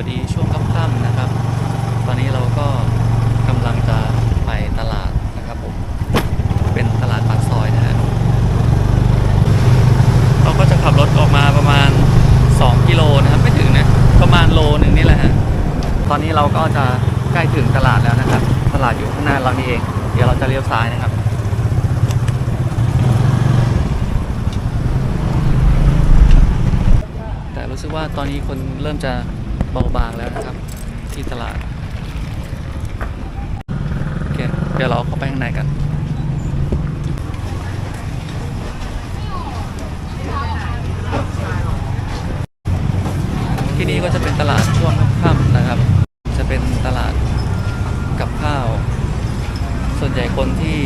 วัสดีช่วงค่ำๆนะครับ ตอนนี้เราก็กำลังจะไปตลาดนะครับผม เป็นตลาดปากซอยนะฮะเราก็จะขับรถออกมาประมาณ 2 กิโลนะครับ ไม่ถึงนะ ประมาณโลหนึ่งนี่แหละฮะ ตอนนี้เราก็จะใกล้ถึงตลาดแล้วนะครับ ตลาดอยู่ข้างหน้าเรานี่เอง เดี๋ยวเราจะเลี้ยวซ้ายนะครับแต่รู้สึกว่าตอนนี้คนเริ่มจะ เบาบางแล้วนะครับ ที่ตลาดโอเคเดี๋ยวเราเข้าไปข้างในกันที่นี่ก็จะเป็นตลาดช่วงค่ำนะครับ จะเป็นตลาดกับข้าว ส่วนใหญ่คนที่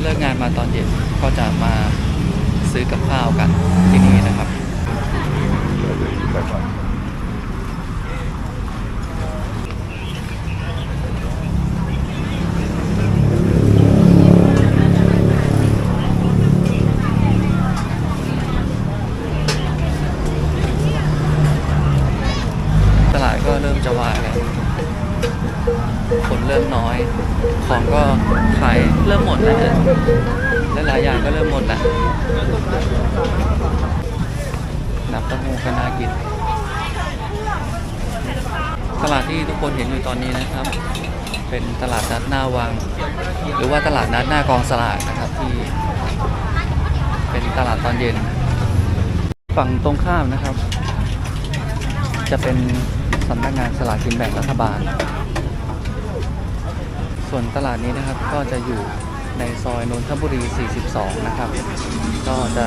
เลิกงานมาตอนเย็นก็จะมาซื้อกับข้าวกันที่นี่นะครับ คนเริ่มน้อย ของก็ขายเริ่มหมดแล้วและหลายอย่างก็เริ่มหมดแล้วน้ำต้าหู้ก็น่ากินตลาดที่ทุกคนเห็นอยู่ตอนนี้นะครับ เป็นตลาดนัดหน้าวัง หรือว่าตลาดนัดหน้ากองสลากนะครับที่เป็นตลาดตอนเย็น ฝั่งตรงข้ามนะครับ จะเป็นสำนักงานสลากกินแบ่งรัฐบาล ส่วนตลาดนี้นะครับก็จะอยู่ในซอยนนทบุรี 42 นะครับ ก็จะ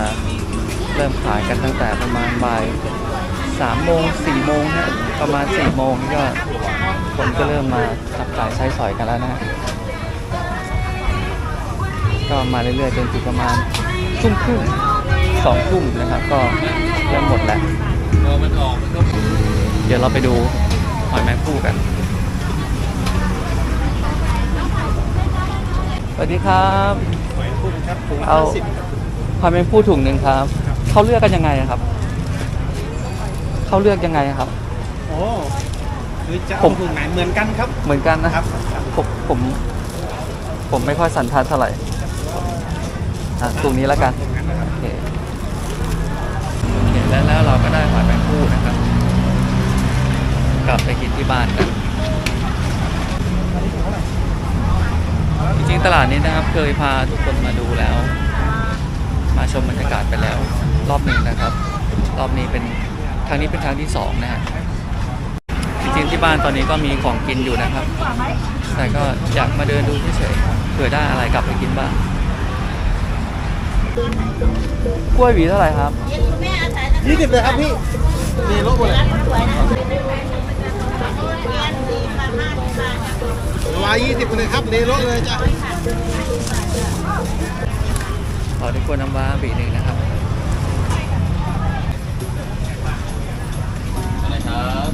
เริ่มขายกันตั้งแต่ประมาณบ่าย3โมง4โมงฮะประมาณ4โมงนี่ก็คนก็เริ่มมาจับจ่ายใช้สอยกันแล้วนะก็มาเรื่อยๆจนถึงประมาณทุ่มครึ่งสองทุ่มนะครับ ก็เริ่มหมดแล้วเดี๋ยวเราไปดูหอยแมงผู้กัน สวัสดีครับหอยพุ่งครับถุงละเอาห้าสิบหอยแมงผู้ถุงหนึ่งครับ เขาเลือกกันยังไงอะครับ เขาเลือกยังไงอะครับ โอ้หรือจะผเอาม ถุงไหนเหมือนกันครับเหมือนกันนะ ครับผมผมผมไม่ค่อยสันทัดเท่าไหร่อะถุงนี้แล้วกันถุงนั้นนะครับโอเคโอเคแล้วแล้วเราก็ได้หอยแมงผู้นะครับ กลับไปกินที่บ้านกัน จริงๆตลาดนี้นะครับเคยพาทุกคนมาดูแล้ว มาชมบรรยากาศไปแล้ว รอบหนึ่งนะครับ รอบนี้เป็นครั้งนี้เป็นครั้งที่สองนะฮะจริงๆที่บ้านตอนนี้ก็มีของกินอยู่นะครับ แต่ก็อยากมาเดินดูเฉยๆเผื่อได้อะไรกลับไปกินบ้างกล้วยหวีเท่าไหร่ครับยี่สิบเลยครับพี่มีรถหมดเลย วายยี่สิบเลยครับเลรถเลยจ้ะขอทุกคนน้ำว้าบีหนึ่งนะครับอะไรครับ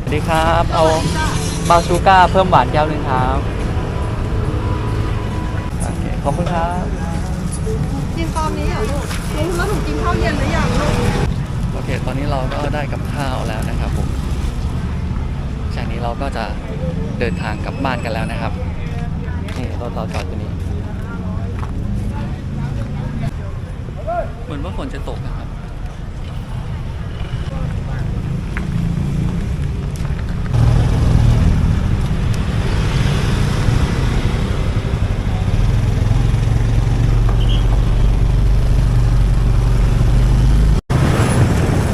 สวัสดีครับ เอาบาชูก้าเพิ่มหวานแก้วหนึ่งครับ โอเค ขอบคุณครับ กินตอนนี้เหรอลูกลุงแล้วหนูกินข้าวเย็นหรือยังลูกโอเค ตอนนี้เราก็ได้กับข้าวแล้วนะครับผมจากนี้เราก็จะเดินทางกลับบ้านกันแล้วนะครับ นี่รถเราจอดอยู่นี้ เหมือนว่าฝนจะตกนะครับ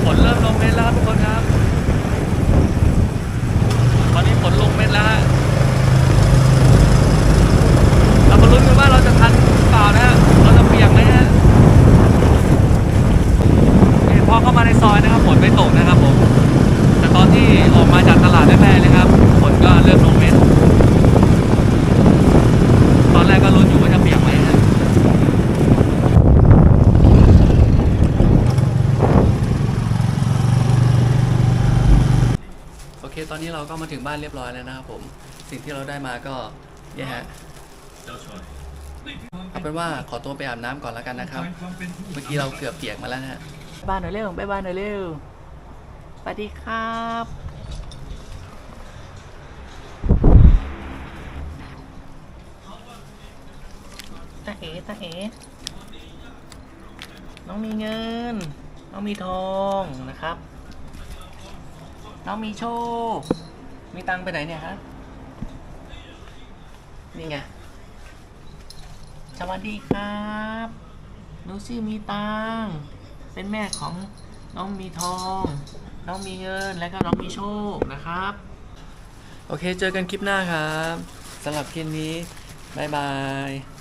ฝนเริ่มลงเม็ดแล้วครับทุกคนครับ ตอนนี้ฝนลงเม็ดแล้วฮะเรามาลุ้นกันว่าเราจะทันหรือเปล่านะฮะ เราจะเปียกไหมฮะนี่พอเข้ามาในซอยนะครับฝนไม่ตกนะครับผม แต่ตอนที่ออกมาจากต ลาดแรกๆนะครับฝนก็เริ่มลงเม็ดตอนแรกก็ลุ้นอยู่ว่าจะเปียกไหมฮะโอเคตอนนี้เราก็มาถึงบ้านเรียบร้อยแล้วนะครับผมสิ่งที่เราได้มาก็เนี่ยฮะเอาเป็นว่าขอตัวไปอาบน้ำก่อนแล้วกันนะครับ เมื่อกี้เราเกือบเปียกมาแล้วนะฮะ บ้านหน่อยเร็วไปบ้านหน่อยเร็วสวัสดีครับาเอ๋ตาเอ๋น้องมีเงิน น้องมีทองนะครับ น้องมีโชค มีตังไปไหนเนี่ยฮะนี่ไง สวัสดีครับหนูชื่อมีตัง เป็นแม่ของน้องมีทอง น้องมีเงิน และก็น้องมีโชคนะครับ โอเค เจอกันคลิปหน้าครับสำหรับคลิปนี้ บ๊ายบาย